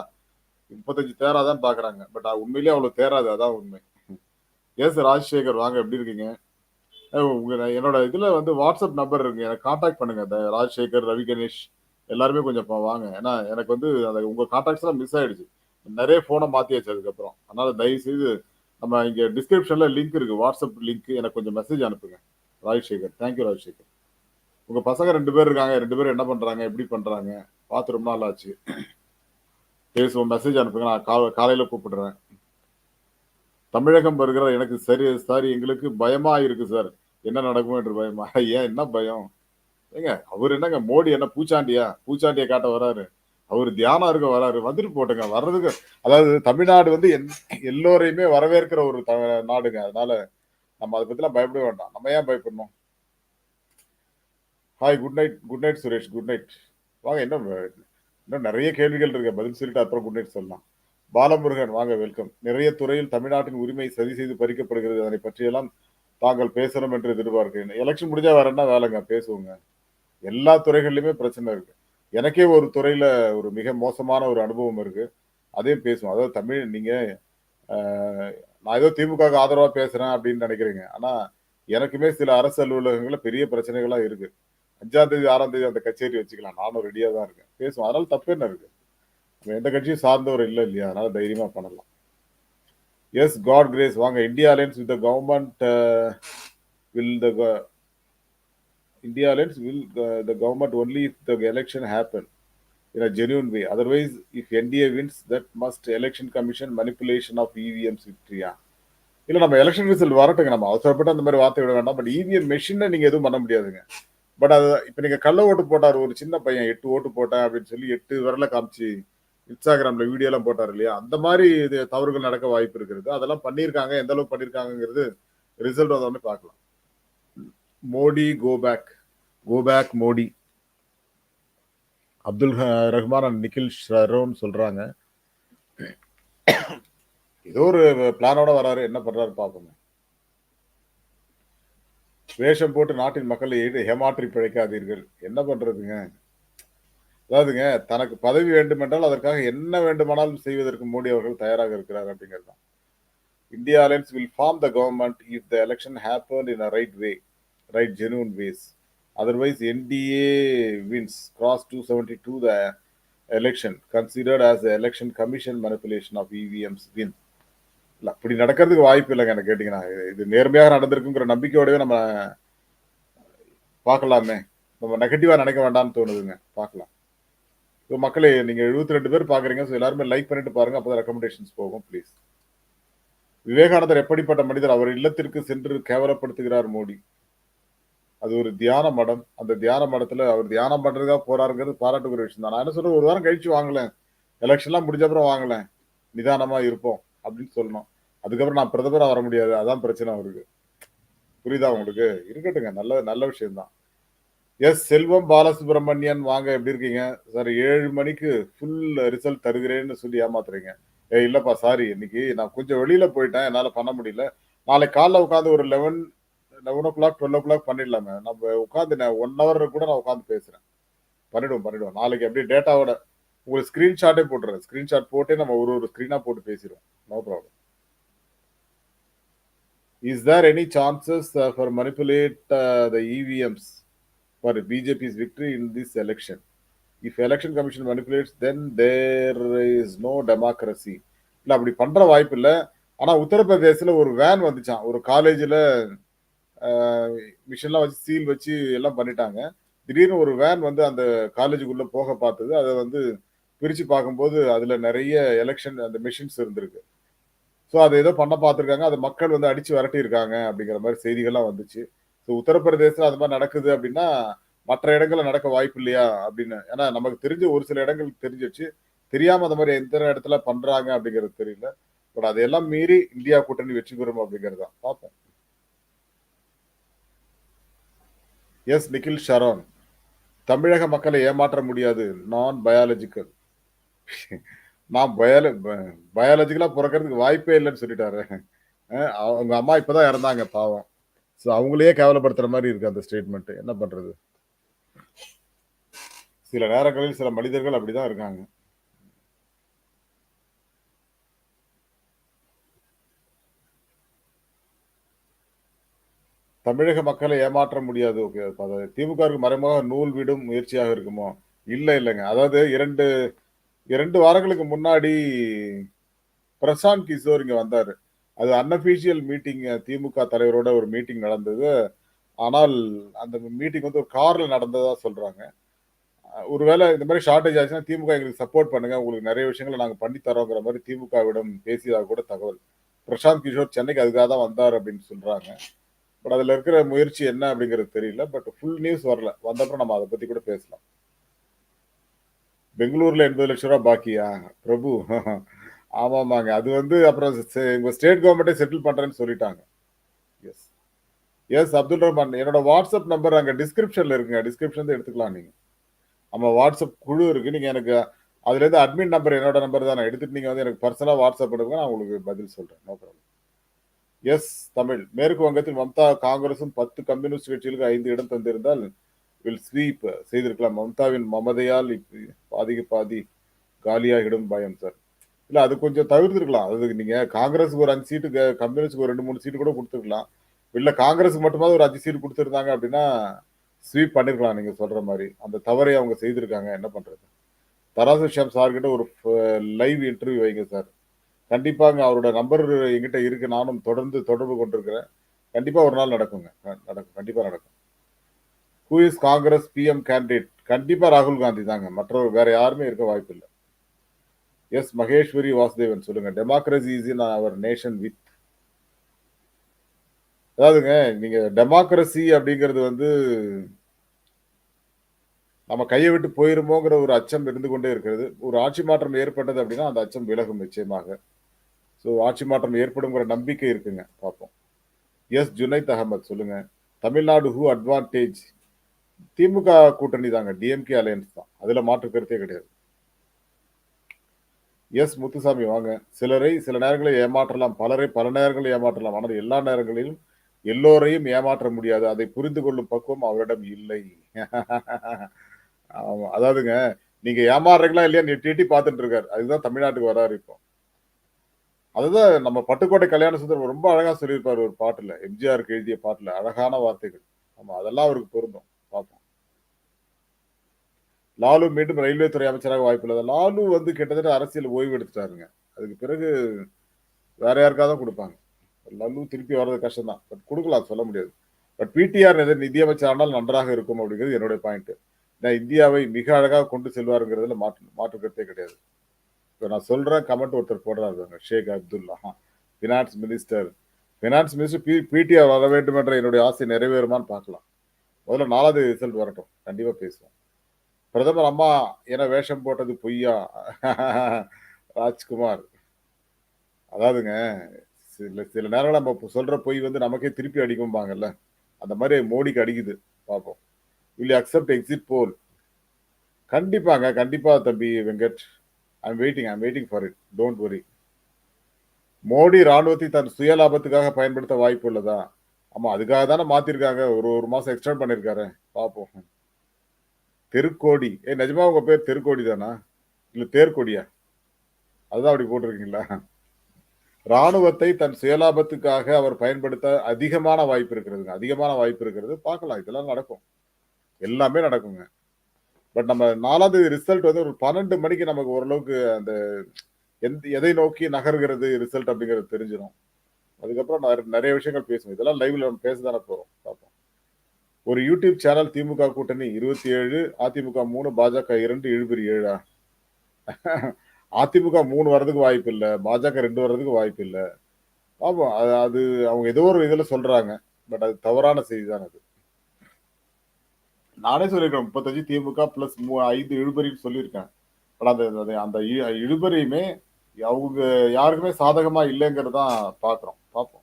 முப்பத்தஞ்சு தேராதான்னு பாக்குறாங்க. பட் உண்மையிலேயே அவ்வளவு தேராது. அதான் உண்மை. எஸ் ராஜசேகர் வாங்க எப்படி இருக்கீங்க? உங்க என்னோட இதுல வந்து வாட்ஸ்அப் நம்பர் இருக்கு. எனக்கு கான்டாக்ட் பண்ணுங்க. ராஜசேகர் ரவி கணேஷ். எல்லாருமே கொஞ்சம் வாங்க. ஏன்னா எனக்கு வந்து அந்த உங்க கான்டாக்ட்ஸ் எல்லாம் மிஸ் ஆயிடுச்சு. நிறைய போனை மாத்தியாச்சு அதுக்கப்புறம். அதனால தயவு செய்து நம்ம இங்க டிஸ்கிரிப்ஷன்ல லிங்க் இருக்கு. வாட்ஸ்அப் லிங்க் எனக்கு கொஞ்சம் மெசேஜ் அனுப்புங்க. ராஜசேகர். Thank you Rajasekar. உங்க பசங்க ரெண்டு பேர் இருக்காங்க. ரெண்டு பேரும் என்ன பண்றாங்க? எப்படி பண்றாங்க? பார்த்து ரொம்ப நாள் ஆச்சு. பேசுவோம். மெசேஜ் அனுப்புங்க. நான் கா- காலையில கூப்பிடுறேன். தமிழகம் வருகிற எனக்கு சரி சாரி எங்களுக்கு பயமா இருக்கு சார். என்ன நடக்கும் என்று பயமா. ஏன் என்ன பயம்? ஏங்க அவர் என்னங்க மோடி என்ன பூச்சாண்டியா? பூச்சாண்டியை காட்ட வராரு. அவர் தியானம் இருக்க வராரு. வந்துட்டு போட்டுங்க. வர்றதுக்கு அதாவது தமிழ்நாடு வந்து என்- எல்லோரையுமே வரவேற்கிற ஒரு த- நாடுங்க. அதனால நம்ம அதை பத்திலாம் பயப்பட வேண்டாம். நம்ம ஏன் பயப்படணும்? Hi good night good night Suresh good night வாங்க என்ன இன்னும் நிறைய கேள்விகள் இருக்கு. பதில் சொல்லிட்டு அப்புறம் குட் நைட் சொல்லலாம். பாலமுருகன் வாங்க வெல்கம் நிறைய துறையில் தமிழ்நாட்டின் உரிமை சரி செய்து பறிக்கப்படுகிறது. அதனை பற்றியெல்லாம் தாங்கள் பேசணும் என்று எதிர்பார்க்கிறேன். எலெக்ஷன் முடிஞ்சா வேற என்ன வேலைங்க? பேசுவோங்க. எல்லா துறைகள்லையுமே பிரச்சனை இருக்கு. எனக்கே ஒரு துறையில ஒரு மிக மோசமான ஒரு அனுபவம் இருக்கு. அதையும் பேசுவோம். அதாவது தமிழ் நீங்க நான் ஏதோ திமுக ஆதரவா பேசுறேன் அப்படின்னு நினைக்கிறீங்க. ஆனா எனக்குமே சில அரசு அலுவலகங்கள்ல பெரிய பிரச்சனைகளா இருக்கு. அஞ்சாம் தேதி ஆறாம் தேதி அந்த கச்சேரி வச்சுக்கலாம். நானும் ரெடியா தான் இருக்கேன். பேசுவோம். அதனால தப்பு என்ன இருக்கு? எந்த கட்சியும் சார்ந்தவர் இல்லை இல்லையா? அதனால தைரியமா பண்ணலாம். எஸ் காட் கிரேஸ் வாங்க India alliance with the government will the India alliance will the government only the election happen in a genuine way. Otherwise, if NDA wins, that must election commission manipulation of EVMs victory. இல்ல நம்ம election result வரட்டுங்க. நம்ம அவசரப்பட்டு அந்த மாதிரி வார்த்தை விட வேண்டாம். But EVM மெஷினை நீங்க எதுவும் பண்ண முடியாதுங்க. பட் அது இப்ப நீங்க கள்ள ஓட்டு போட்டார். ஒரு சின்ன பையன் எட்டு ஓட்டு போட்டேன் அப்படின்னு சொல்லி எட்டு விரல காமிச்சு இன்ஸ்டாகிராம்ல வீடியோ எல்லாம் போட்டார் இல்லையா? அந்த மாதிரி இது தவறுகள் நடக்க வாய்ப்பு இருக்கிறது. அதெல்லாம் பண்ணியிருக்காங்க. எந்த அளவுக்கு பண்ணியிருக்காங்கிறது ரிசல்ட் வந்தோடனே பார்க்கலாம். Modi go back go back Modi. Abdul Rahman Nikhil Nikhil Sharon சொல்றாங்க. ஏதோ ஒரு பிளானோட வராரு. என்ன பண்றாரு பார்ப்போமே. வேஷம் போட்டு நாட்டின் மக்களை ஏமாற்றி பிழைக்காதீர்கள். என்ன பண்றதுங்க? அதாவதுங்க தனக்கு பதவி வேண்டுமென்றால் அதற்காக என்ன வேண்டுமானாலும் செய்வதற்கு மோடி அவர்கள் தயாராக இருக்கிறார் அப்படிங்கிறது தான். India alliance will form the government if the election happen in a right way right genuine ways otherwise NDA wins cross two seventy two the election considered as election commission manipulation of EVMs win இல்ல அப்படி நடக்கிறதுக்கு வாய்ப்பு இல்லைங்க எனக்கு கேட்டிங்கன்னா. இது நேர்மையாக நடந்திருக்குங்கிற நம்பிக்கையோடவே நம்ம பார்க்கலாமே. நம்ம நெகட்டிவா நினைக்க வேண்டாம்னு தோணுதுங்க பார்க்கலாம். இப்போ மக்களே நீங்க 72 ரெண்டு பேர் பாக்குறீங்க ஸோ எல்லாருமே லைக் பண்ணிட்டு பாருங்க அப்பதான் ரெக்கமெண்டேஷன்ஸ் போகும் ப்ளீஸ் விவேகானந்தர் எப்படிப்பட்ட மனிதர்? அவர் இல்லத்திற்கு சென்று கேவலப்படுத்துகிறார் மோடி. அது ஒரு தியான மடம். அந்த தியான மடத்துல அவர் தியானம் பண்றதுக்காக போறாருங்கிறது பாராட்டுக்குரிய விஷயம் தான். நான் என்ன சொல்றேன் ஒரு வாரம் கழிச்சு வாங்கலேன் எலெக்ஷன்லாம் முடிஞ்ச அப்புறம் வாங்கலேன் நிதானமா இருப்போம் அப்படின்னு சொல்லணும். அதுக்கப்புறம் நான் பிரதமரா வர முடியாது. அதான் பிரச்சனை அவருக்கு. புரியுதா உங்களுக்கு? இருக்கட்டுங்க நல்ல நல்ல விஷயம்தான் எஸ் செல்வம் பாலசுப்ரமணியன். வாங்க எப்படி இருக்கீங்க? சார் ஏழு மணிக்கு ஃபுல் ரிசல்ட் தருகிறேன்னு சொல்லி ஏமாத்துறீங்க. ஏ இல்லைப்பா சாரி இன்னைக்கு நான் கொஞ்சம் வெளியில போயிட்டேன். என்னால் பண்ண முடியல. நாளைக்கு காலைல உட்காந்து ஒரு eleven eleven o'clock twelve o'clock பண்ணிடலாமே. நம்ம உட்காந்து நான் ஒன் ஹவர் கூட நான் உட்காந்து பேசுறேன். பண்ணிடுவோம் பண்ணிடுவோம். நாளைக்கு அப்படியே டேட்டாவோட உங்களுக்கு ஸ்கிரீன்ஷாட்டே போட்டுறேன். ஸ்கிரீன்ஷாட் போட்டே நம்ம ஒரு ஒரு ஸ்கிரீனா போட்டு பேசிடுவோம். No problem is there any chances for manipulate the EVMs for BJP's victory in this election if election commission manipulates then there is no democracy இல்லை அப்படி பண்ற வாய்ப்பு இல்லை. ஆனா உத்தரப்பிரதேசல ஒரு வேன் வந்துச்சான் ஒரு காலேஜில் மிஷின்லாம் வச்சு சீல் வச்சு எல்லாம் பண்ணிட்டாங்க. திடீர்னு ஒரு வேன் வந்து அந்த காலேஜுக்குள்ளே போக பார்த்தது. அதை வந்து பிரித்து பார்க்கும்போது அதில் நிறைய எலெக்ஷன் அந்த மிஷின்ஸ் இருந்திருக்கு. ஸோ அதை ஏதோ பண்ண பார்த்துருக்காங்க. அதை மக்கள் வந்து அடிச்சு விரட்டியிருக்காங்க அப்படிங்கிற மாதிரி செய்திகள்லாம் வந்துச்சு. ஸோ உத்தரப்பிரதேசத்தில் அது மாதிரி நடக்குது அப்படின்னா மற்ற இடங்களில் நடக்க வாய்ப்பு இல்லையா அப்படின்னு. ஏன்னா நமக்கு தெரிஞ்ச ஒரு சில இடங்களுக்கு தெரிஞ்சிச்சு தெரியாமல் அந்த மாதிரி எந்த இடத்துல பண்ணுறாங்க அப்படிங்கிறது தெரியல. பட் அதையெல்லாம் மீறி இந்தியா கூட்டணி வெற்றி பெறும் அப்படிங்கிறது தான். பார்ப்போம். எஸ் நிகில் ஷரோன் தமிழக மக்களை ஏமாற்ற முடியாது. நான் பயாலஜிக்கல் நான் பயால பயாலஜிக்கலாக பிறக்கிறதுக்கு வாய்ப்பே இல்லைன்னு சொல்லிட்டாரு. அவங்க அம்மா இப்பதான் இறந்தாங்க பாவம். ஸோ அவங்களையே கேவலப்படுத்துற மாதிரி இருக்கு அந்த ஸ்டேட்மெண்ட் என்ன பண்றது? சில நேரங்களில் சில மனிதர்கள் அப்படிதான் இருக்காங்க. தமிழக மக்களை ஏமாற்ற முடியாது. ஓகே திமுகவுக்கு மறைமுக நூல் விடும் முயற்சியாக இருக்குமோ? இல்லை இல்லைங்க. அதாவது இரண்டு இரண்டு வாரங்களுக்கு முன்னாடி பிரசாந்த் கிஷோர் இங்கே வந்தார். அது அன்அஃபிஷியல் மீட்டிங் திமுக தலைவரோட ஒரு மீட்டிங் நடந்தது. ஆனால் அந்த மீட்டிங் வந்து ஒரு காரில் நடந்ததாக சொல்கிறாங்க ஒருவேளை இந்த மாதிரி ஷார்டேஜ் ஆச்சுன்னா திமுக எங்களுக்கு சப்போர்ட் பண்ணுங்க. உங்களுக்கு நிறைய விஷயங்களை நாங்கள் பண்ணி தரோங்கிற மாதிரி திமுகவிடம் பேசியதாக கூட தகவல். பிரசாந்த் கிஷோர் சென்னைக்கு அதுக்காக தான் வந்தார் அப்படின்னு சொல்கிறாங்க பட் அதுல இருக்கிற முயற்சி என்ன அப்படிங்கிறது தெரியல. பட் ஃபுல் நியூஸ் வரல. வந்தப்பறம் நம்ம அதை பத்தி கூட பேசலாம். பெங்களூர்ல எண்பது லட்சம் ரூபாய் பாக்கியா? பிரபு. ஆமாமாங்க. அது வந்து அப்புறம் செ- எங்க ஸ்டேட் கவர்மெண்ட்டே செட்டில் பண்றேன்னு சொல்லிட்டாங்க. Yes yes Abdul Rahman. என்னோட வாட்ஸ்அப் நம்பர் அங்க டிஸ்கிரிப்ஷன்ல இருக்குங்க. டிஸ்கிரிப்ஷன் எடுத்துக்கலாம் நீங்க. ஆமாம் வாட்ஸ்அப் குழு இருக்கு. நீங்க எனக்கு அதுல இருந்து அட்மின் நம்பர் என்னோட நம்பர் தான். எடுத்துட்டு நீங்க வந்து எனக்கு பர்சனலா வாட்ஸ்அப் பண்ணுங்க. நான் உங்களுக்கு பதில் சொல்றேன். No problem yes Tamil. மேற்கு வங்கத்தில் மம்தா காங்கிரசும் பத்து கம்யூனிஸ்ட் கட்சிகளுக்கு ஐந்து இடம் தந்திருந்தால் வில் ஸ்வீப் செய்திருக்கலாம். மம்தாவின் மமதையால் பாதிக்கு பாதி காலியாகிடும் பயம் சார் இல்லை அது கொஞ்சம் தவிர்த்துருக்கலாம். அது நீங்கள் காங்கிரஸுக்கு ஒரு அஞ்சு சீட்டு கம்யூனிஸ்டுக்கு ஒரு ரெண்டு மூணு சீட்டு கூட கொடுத்துருக்கலாம். இல்லை காங்கிரஸுக்கு மட்டுமாவது ஒரு அஞ்சு சீட்டு கொடுத்துருந்தாங்க அப்படின்னா ஸ்வீப் பண்ணிருக்கலாம் நீங்க சொல்ற மாதிரி. அந்த தவறை அவங்க செய்திருக்காங்க. என்ன பண்றது? தராசு ஷியாம் சார் கிட்ட ஒரு லைவ் இன்டர்வியூ வைங்க சார் கண்டிப்பாங்க அவரோட நம்பர் என்கிட்ட இருக்கு. நானும் தொடர்ந்து தொடர்பு கொண்டிருக்கிறேன். கண்டிப்பா ஒரு நாள் நடக்குங்க. நடக்கும். கண்டிப்பா நடக்கும். Who is Congress PM candidate கண்டிப்பா ராகுல் காந்தி தாங்க. மற்றவர் வேற யாருமே இருக்க வாய்ப்பு இல்லை எஸ் மகேஸ்வரி வாசுதேவன் சொல்லுங்க. Democracy is in our nation with அதாவதுங்க நீங்க டெமோக்ரஸி அப்படிங்கிறது வந்து நம்ம கையை விட்டு போயிருமோங்கிற ஒரு அச்சம் இருந்து கொண்டே இருக்கிறது. ஒரு ஆட்சி மாற்றம் ஏற்பட்டது அப்படின்னா அந்த அச்சம் விலகும் நிச்சயமாக. ஸோ ஆட்சி மாற்றம் ஏற்படுங்கிற நம்பிக்கை இருக்குங்க பார்ப்போம். எஸ் ஜுனைத் அகமது சொல்லுங்க. தமிழ்நாடு ஹூ அட்வான்டேஜ் திமுக கூட்டணி தாங்க டிஎம்கே அலையன்ஸ் தான். அதில் மாற்று கருத்தே கிடையாது. எஸ் முத்துசாமி வாங்க. சிலரை சில நேரங்களில் ஏமாற்றலாம் பலரை பல நேரங்களில் ஏமாற்றலாம். ஆனால் எல்லா நேரங்களிலும் எல்லோரையும் ஏமாற்ற முடியாது. அதை புரிந்து கொள்ளும் பக்குவம் அவரிடம் இல்லை. ஆமாம் அதாவதுங்க நீங்க ஏமாறுறீங்களா இல்லையா? நெட்டி எட்டி பார்த்துட்டு இருக்காரு. அதுதான் தமிழ்நாட்டுக்கு வராரு இப்போ. அதுதான் நம்ம பட்டுக்கோட்டை கல்யாண சுந்தரம் ரொம்ப அழகா சொல்லியிருப்பாரு ஒரு பாட்டுல. எம்ஜிஆருக்கு எழுதிய பாட்டுல அழகான வார்த்தைகள். ஆமா அதெல்லாம் அவருக்கு பொருந்தும். பார்ப்போம். லாலு மீண்டும் ரயில்வே துறை அமைச்சராக வாய்ப்பு இல்லை லாலு வந்து கிட்டத்தட்ட அரசியல் ஓய்வு எடுத்துட்டாருங்க. அதுக்கு பிறகு வேற யாருக்காவது தான் கொடுப்பாங்க? லாலு திருப்பி வர்றது கஷ்டம் தான் பட் கொடுக்கலாம் சொல்ல முடியாது. பட் பிடிஆர் நிதியமைச்சரானால் நன்றாக இருக்கும் அப்படிங்கிறது என்னுடைய பாயிண்ட். நான் இந்தியாவை மிக அழகாக கொண்டு செல்வாருங்கிறதுல மாற்று மாற்று கருத்தே கிடையாது. இப்போ நான் சொல்கிறேன் கமெண்ட் ஒருத்தர் போடுறாருங்க Sheikh Abdullah. Finance minister finance minister P PTR வர வேண்டும் என்ற என்னுடைய ஆசை நிறைவேறுமான்னு பார்க்கலாம். முதல்ல நாலாவது ரிசல்ட் வரட்டும். கண்டிப்பாக பேசுவோம். பிரதமர் அம்மா என வேஷம் போட்டது பொய்யா? ராஜ்குமார். அதாவதுங்க சில சில நேரம் நம்ம சொல்கிற பொய் வந்து நமக்கே திருப்பி அடிக்கும்பாங்கல்ல. அந்த மாதிரி மோடிக்கு அடிக்குது. பார்ப்போம். வில் அக்செப்ட் எக்ஸிட் போல் கண்டிப்பாங்க கண்டிப்பாக தம்பி Venkat. I'm waiting I'm waiting for it don't worry Modi ராணுவத்தை தன் சுய லாபத்துக்காக பயன்படுத்த வாய்ப்பு உள்ளதா? ஆமாம் அதுக்காக தானே மாற்றிருக்காங்க ஒரு ஒரு மாதம் எக்ஸ்டெண்ட் பண்ணியிருக்காரு பார்ப்போம் தெருக்கோடி. ஏ நிஜமா உங்கள் பேர் தெருக்கோடி தானா? இல்லை தேர்கொடியா அதுதான் அப்படி போட்டிருக்கீங்களா? ராணுவத்தை தன் சுயலாபத்துக்காக அவர் பயன்படுத்த அதிகமான வாய்ப்பு இருக்கிறதுங்க. அதிகமான வாய்ப்பு இருக்கிறது. பார்க்கலாம் இதெல்லாம் நடக்கும். எல்லாமே நடக்குங்க. பட் நம்ம நாலாவது ரிசல்ட் வந்து ஒரு பன்னெண்டு மணிக்கு நமக்கு ஓரளவுக்கு அந்த எந்த எதை நோக்கி நகர்கிறது ரிசல்ட் அப்படிங்கிறது தெரிஞ்சிடும் அதுக்கப்புறம் நிறைய- நிறைய விஷயங்கள் பேசுவோம். இதெல்லாம் லைவ்ல நம்ம பேச தானே போறோம். பார்ப்போம். ஒரு யூடியூப் சேனல் திமுக கூட்டணி இருபத்தி ஏழு அதிமுக மூணு பாஜக இரண்டு இழுபறி ஏழா? அதிமுக மூணு வர்றதுக்கு வாய்ப்பு இல்லை. பாஜக ரெண்டு வர்றதுக்கு வாய்ப்பு இல்லை. ஆமாம் அது அது அவங்க ஏதோ ஒரு இதில் சொல்றாங்க. பட் அது தவறான செய்தி தான் அது நானே சொல்லியிருக்கேன் முப்பத்தஞ்சு திமுக பிளஸ் ஐந்து இழுபறின்னு சொல்லியிருக்கேன். பட் அந்த அந்த- இ- இழுபறியுமே அவங்க யாருக்குமே சாதகமா இல்லைங்கிறது தான் பாக்குறோம். பார்ப்போம்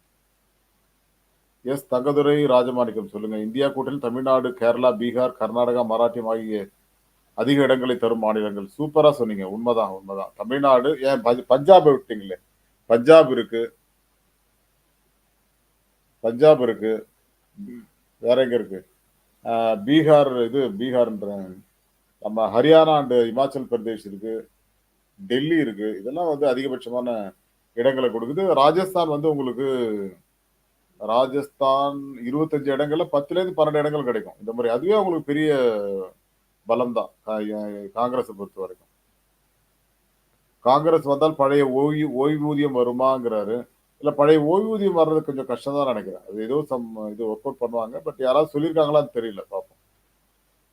எஸ் தங்கதுரை ராஜமாணிக்கம் சொல்லுங்க. இந்தியா கூட்டணி தமிழ்நாடு கேரளா பீகார் கர்நாடகா மராட்டியம் ஆகிய அதிக இடங்களை தரும் மாநிலங்கள். சூப்பரா சொன்னீங்க. உண்மைதான் உண்மைதான். தமிழ்நாடு ஏன் பஞ்ச- பஞ்சாப் விட்டீங்களே? பஞ்சாப் இருக்கு. பஞ்சாப் இருக்கு. வேற எங்க இருக்கு? பீகார் இது பீகார்ன்ற நம்ம ஹரியானா அண்ட் இமாச்சல் பிரதேஷ் இருக்கு டெல்லி இருக்கு இதெல்லாம் வந்து அதிகபட்சமான இடங்களை கொடுக்குது. ராஜஸ்தான் வந்து உங்களுக்கு ராஜஸ்தான் இருபத்தஞ்சு இடங்கள்ல பத்துலேருந்து பன்னெண்டு இடங்கள் கிடைக்கும். இந்த மாதிரி அதுவே உங்களுக்கு பெரிய பலம் தான் காங்கிரஸை பொறுத்த வரைக்கும். காங்கிரஸ் வந்தால் பழைய ஓய்வு ஓய்வூதியம் வருமாங்கிறாரு. இல்ல பழைய ஓய்வூதியம் வர்றது கொஞ்சம் கஷ்டம் தான் நினைக்கிறேன். அது ஏதோ சம் இது ஒர்க் அவுட் பண்ணுவாங்க. பட் யாராவது சொல்லியிருக்காங்களான்னு தெரியல பார்ப்போம்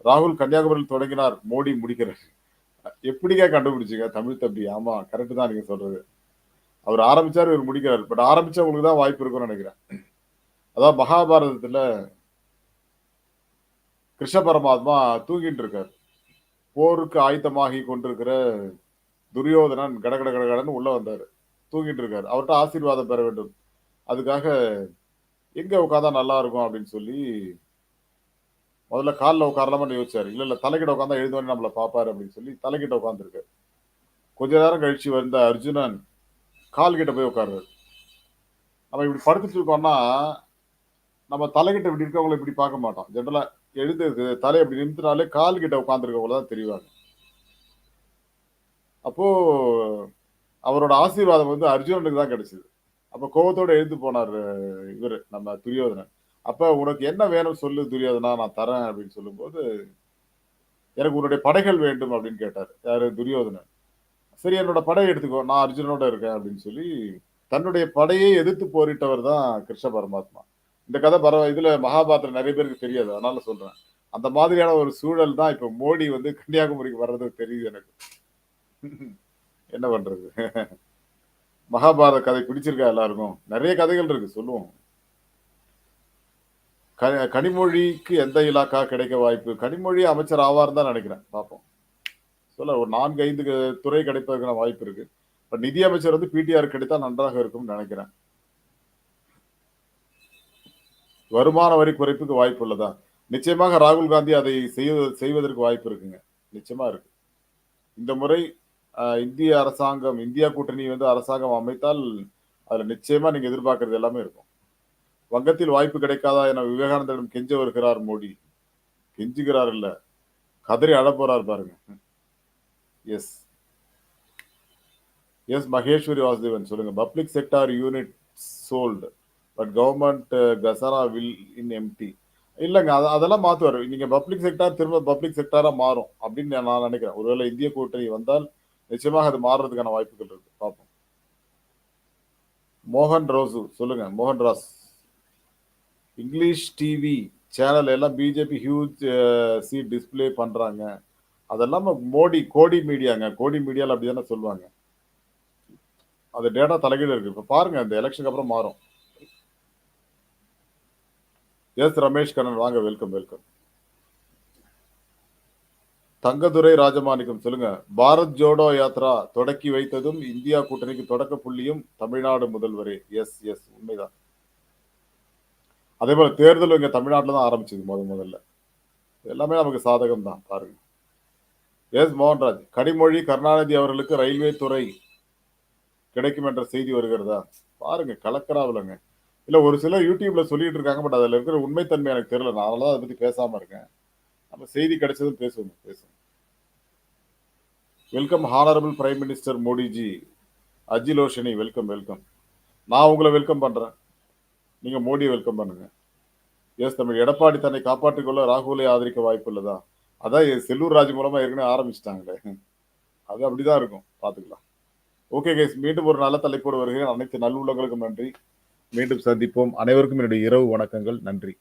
ராகுல் கன்னியாகுமரியில் தொடங்கினார் மோடி முடிக்கிறார். எப்படிங்க கண்டுபிடிச்சிங்க? தமிழ் தம்பி ஆமா கரெக்ட் தான் நீங்க சொல்றது. அவர் ஆரம்பிச்சார் இவர் முடிக்கிறார். பட் ஆரம்பிச்சவங்களுக்கு தான் வாய்ப்பு இருக்கும்னு நினைக்கிறேன். அதாவது மகாபாரதத்துல கிருஷ்ண பரமாத்மா தூங்கிட்டு இருக்கார். போருக்கு ஆயத்தமாகி கொண்டிருக்கிற துரியோதனன் கடகட கடகடன்னு உள்ள வந்தாரு. தூங்கிட்டு இருக்காரு அவர்கிட்ட ஆசீர்வாதம் பெற வேண்டும். அதுக்காக எங்க உட்காந்தா நல்லா இருக்கும் அப்படின்னு சொல்லி முதல்ல காலில் உட்காரலாமான்னு யோசிச்சாரு. இல்லை இல்லை தலைக்கிட்ட உட்காந்தா எழுந்தவனே நம்மளை பார்ப்பாரு அப்படின்னு சொல்லி தலைக்கிட்ட உட்காந்துருக்காரு கொஞ்ச நேரம் கழிச்சு வந்த அர்ஜுனன் கால் கிட்ட போய் உட்கார்றாரு. நம்ம இப்படி படுத்துட்டு இருக்கோம்னா நம்ம தலைகிட்ட இப்படி இருக்கவங்களை இப்படி பார்க்க மாட்டோம். ஜென்ரலாக எழுந்து தலை அப்படி நிமித்தினாலே கால் கிட்ட உட்காந்துருக்கவங்கள தான் தெரிவாங்க. அப்போ அவரோட ஆசீர்வாதம் வந்து அர்ஜுனனுக்கு தான் கிடைச்சது. அப்ப கோபத்தோட எழுந்து போனார் இவர் நம்ம துரியோதனன். அப்ப உனக்கு என்ன வேணும் சொல்லு துரியோதனா நான் தரேன் அப்படின்னு சொல்லும்போது எனக்கு உன்னுடைய படைகள் வேண்டும் அப்படின்னு கேட்டார். யாரு? துரியோதனன். சரி என்னோட படையை எடுத்துக்கோ நான் அர்ஜுனனோட இருக்கேன் அப்படின்னு சொல்லி தன்னுடைய படையை எதிர்த்து போரிட்டவர் தான் கிருஷ்ண பரமாத்மா. இந்த கதை பரவ இதுல மகாபாரதம் நிறைய பேருக்கு தெரியாது அதனால சொல்றேன். அந்த மாதிரியான ஒரு சூழல் தான் இப்ப மோடி வந்து கன்னியாகுமரிக்கு வர்றது தெரியுது எனக்கு. என்ன பண்றது? மகாபாரத கதை பிடிச்சிருக்கா எல்லாருக்கும்? நிறைய கதைகள் இருக்கு சொல்லுவோம். கனிமொழிக்கு எந்த இலாக்கா கிடைக்க வாய்ப்பு? கனிமொழி அமைச்சர் ஆவார் தான் நினைக்கிறேன் பார்ப்போம். சொல்ல ஒரு நான்கு ஐந்து துறை கிடைப்பதற்கான வாய்ப்பு இருக்கு. இப்போ நிதி அமைச்சர் வந்து பிடிஆர் கிடைத்தா நன்றாக இருக்கும்னு நினைக்கிறேன். வருமான வரி குறைப்புக்கு வாய்ப்பு உள்ளதா? நிச்சயமாக ராகுல் காந்தி அதை செய்வதற்கு வாய்ப்பு இருக்குங்க. நிச்சயமா இருக்கு. இந்த முறை இந்திய அரசாங்கம் இந்தியா கூட்டணி வந்து அரசாங்கம் அமைத்தால் அதுல நிச்சயமா நீங்க எதிர்பார்க்கறது எல்லாமே இருக்கும். வங்கத்தில் வாய்ப்பு கிடைக்காதா என விவேகானந்தரிடம் கெஞ்ச வருகிறார் மோடி. கெஞ்சுகிறார் இல்ல. கதறி அழ போறார் பாருங்க. எஸ் எஸ் மகேஸ்வரி வாசுதேவன் சொல்லுங்க. Public sector unit sold but government கசரா will in empty இல்லைங்க அதெல்லாம் மாற்றுவார் நீங்கள் பப்ளிக் செக்டார் திரும்ப பப்ளிக் செக்டாராக மாறும் அப்படின்னு நான் நினைக்கிறேன். ஒருவேளை இந்திய கூட்டணி வந்தால் நிச்சயமாக அது மாறுறதுக்கான வாய்ப்புகள் இருக்கு. பார்ப்போம். மோகன் ரோசு சொல்லுங்க. மோகன் ராஸ். இங்கிலீஷ் டிவி சேனல் எல்லாம் பிஜேபி ஹியூஜ் சீட் டிஸ்பிளே பண்றாங்க. அதெல்லாம் மோடி கோடி மீடியாங்க. கோடி மீடியால அப்படிதானே சொல்லுவாங்க. அது டேட்டா தலைகீழ இருக்கு. இப்ப பாருங்க இந்த எலெக்ஷனுக்கு அப்புறம் மாறும். எஸ் ரமேஷ் கண்ணன் வாங்க வெல்கம் வெல்கம் தங்கதுரை ராஜமாணிக்கம் சொல்லுங்க. பாரத் ஜோடோ யாத்ரா தொடக்கி வைத்ததும் இந்தியா கூட்டணிக்கு தொடக்க புள்ளியும் தமிழ்நாடு முதல்வரே. எஸ் எஸ் உண்மைதான். அதே போல தேர்தல் இங்க தமிழ்நாட்டில் தான் ஆரம்பிச்சது முதல் முதல்ல. எல்லாமே நமக்கு சாதகம் தான் பாருங்க. எஸ் மோகன்ராஜ். கனிமொழி கருணாநிதி அவர்களுக்கு ரயில்வே துறை கிடைக்கும் என்ற செய்தி வருகிறதா? பாருங்க கலக்கராவிலங்க. இல்லை ஒரு சிலர் யூடியூப்ல சொல்லிட்டு இருக்காங்க பட் அதில் இருக்கிற உண்மைத்தன்மை எனக்கு தெரியல. நான் அதனால அதை பத்தி பேசாம இருக்கேன். நம்ம செய்தி கிடைச்சதும் பேசுவோம் பேசுவோம். Welcome honourable prime minister Modiji. அஜிலோஷனி welcome welcome. நான் உங்களை வெல்கம் பண்ணுறேன் நீங்கள் மோடியை வெல்கம் பண்ணுங்கள் எஸ் தமிழ் எடப்பாடி தன்னை காப்பாற்றிக்கொள்ள ராகுலை ஆதரிக்க வாய்ப்பு இல்லைதா அதான் செல்லூர் ராஜ் மூலமாக ஏற்கனவே ஆரம்பிச்சிட்டாங்களே. அது அப்படிதான் இருக்கும். பார்த்துக்கலாம். ஓகே கைஸ் மீண்டும் ஒரு நல்ல தலைப்போடு வருகிறேன். அனைத்து நல்லுள்ளங்களுக்கும் நன்றி. மீண்டும் சந்திப்போம். அனைவருக்கும் என்னுடைய இரவு வணக்கங்கள். நன்றி.